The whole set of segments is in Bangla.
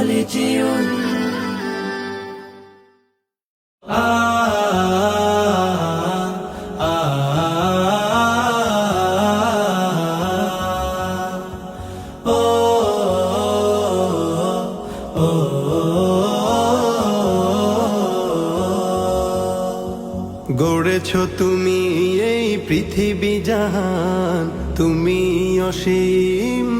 ও গড়েছ তুমি এই পৃথিবী জাহান তুমি অসীম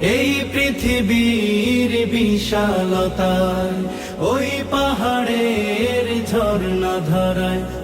এই পৃথিবীর বিশালতায় ওই পাহাড়ের ঝর্ণা ধারায়।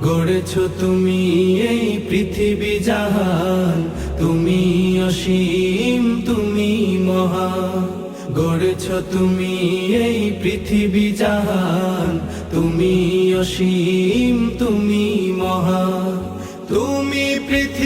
গড়েছ তুমি এই পৃথিবী জাহান। তুমি অসীম, তুমি মহা গড়েছ তুমি এই পৃথিবী জাহান। তুমি অসীম, তুমি মহা তুমি পৃথিবীর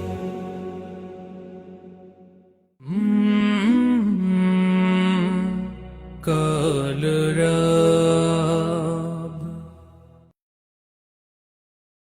কলরা